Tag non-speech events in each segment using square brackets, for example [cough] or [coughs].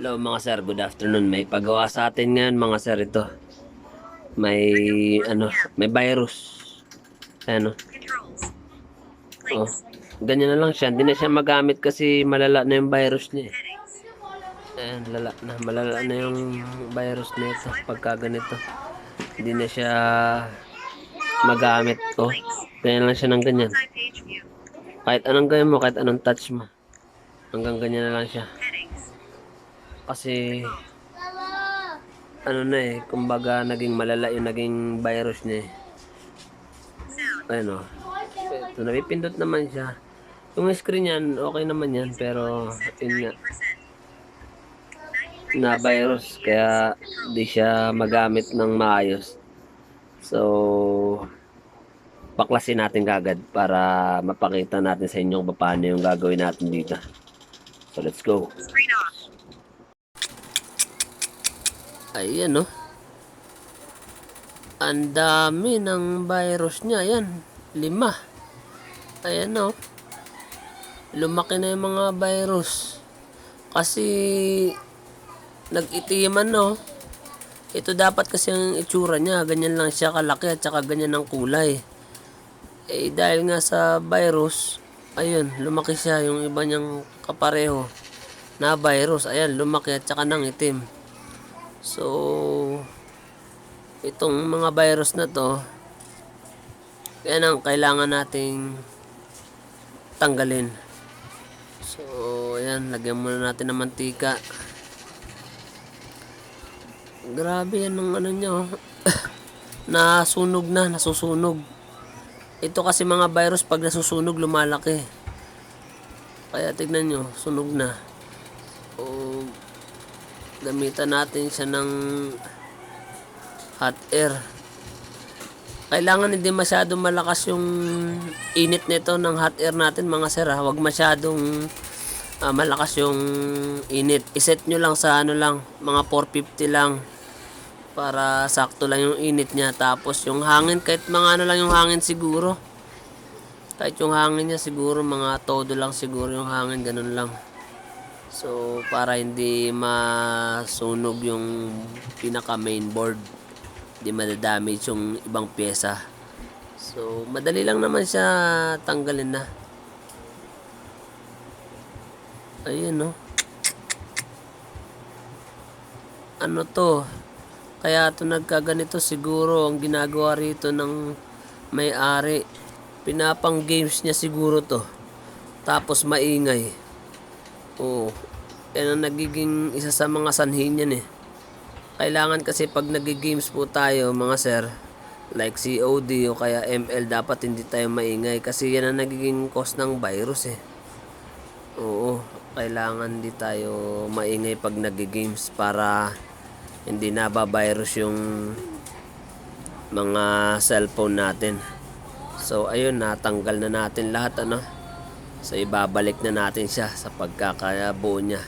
Hello mga sir, good afternoon. May pagawa sa atin ngayon mga sir ito. May ano, may virus. Ano? Oh. Ganyan na lang siya. Hindi na siya magamit kasi malala na yung virus niya. eh. Ayan, lala na. Malala na yung virus nito pagka ganito. Hindi na siya magamit. Oh, ganyan lang siya ng ganyan. Kahit anong gawin mo, kahit anong touch mo. Hanggang ganyan na lang siya. Kasi ano na eh, kumbaga naging malala yung naging virus niya eh. Ayun o. Ito, napipindot naman siya. Yung screen yan, okay naman yan, pero yun nga, 90%. na virus, kaya di siya magamit ng maayos. So, baklasin natin kagad para mapakita natin sa inyo kung paano yung gagawin natin dito. So, let's go. Screen off. Ayan, no? Ang dami ng virus niya. Ayan, lima. Ayan, no? Lumaki na yung mga virus. Kasi, nag-itiman, no? Ito dapat kasi ang itsura niya. Ganyan lang siya kalaki at saka ganyan ang kulay. Eh, dahil nga sa virus, ayun, lumaki siya. Yung iba niyang kapareho na virus. Ayan, lumaki at saka nang itim. So, itong mga virus na to, yan ang kailangan nating tanggalin. So, ayan, lagyan muna natin ng mantika. Grabe yan ng ano nyo. [coughs] nasunog na, nasusunog. Ito kasi mga virus pag nasusunog lumalaki. Kaya tignan nyo, sunog na. O, gamitan natin siya ng hot air. Kailangan hindi masyadong malakas yung init nito ng hot air natin mga sir ha. Huwag masyadong ah, malakas yung init. Iset nyo lang sa ano lang, mga 450 lang. Para sakto lang yung init niya. Tapos yung hangin, kahit mga ano lang yung hangin siguro. Kahit yung hangin niya siguro, mga todo lang siguro yung hangin, ganun lang. So, para hindi masunog yung pinaka main board. Hindi madadamage yung ibang pyesa. So, madali lang naman siya tanggalin na. Ayun, no. Ano to? Kaya to nagkaganito siguro ang ginagawa rito ng may-ari. Pinapang games niya siguro to. Tapos maingay. Oo. Yan ang nagiging isa sa mga sanhi niyan eh. Kailangan kasi pag nag-games po tayo mga sir, like COD o kaya ML, dapat hindi tayo maingay kasi yan ang nagiging cause ng virus eh. Oo, kailangan hindi tayo maingay pag nag-games para hindi nabavirus yung mga cellphone natin. So ayun, natanggal na natin lahat ano. So ibabalik na natin siya sa pagkakabuo niya.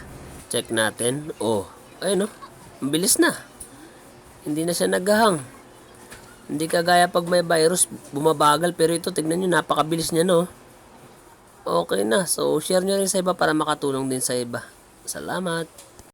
Check natin. Oh, ayun oh. Ang bilis na. Hindi na siya naghahang. Hindi kagaya pag may virus, bumabagal. Pero ito, tignan nyo, napakabilis niya no. Okay na. So, share nyo rin sa iba para makatulong din sa iba. Salamat.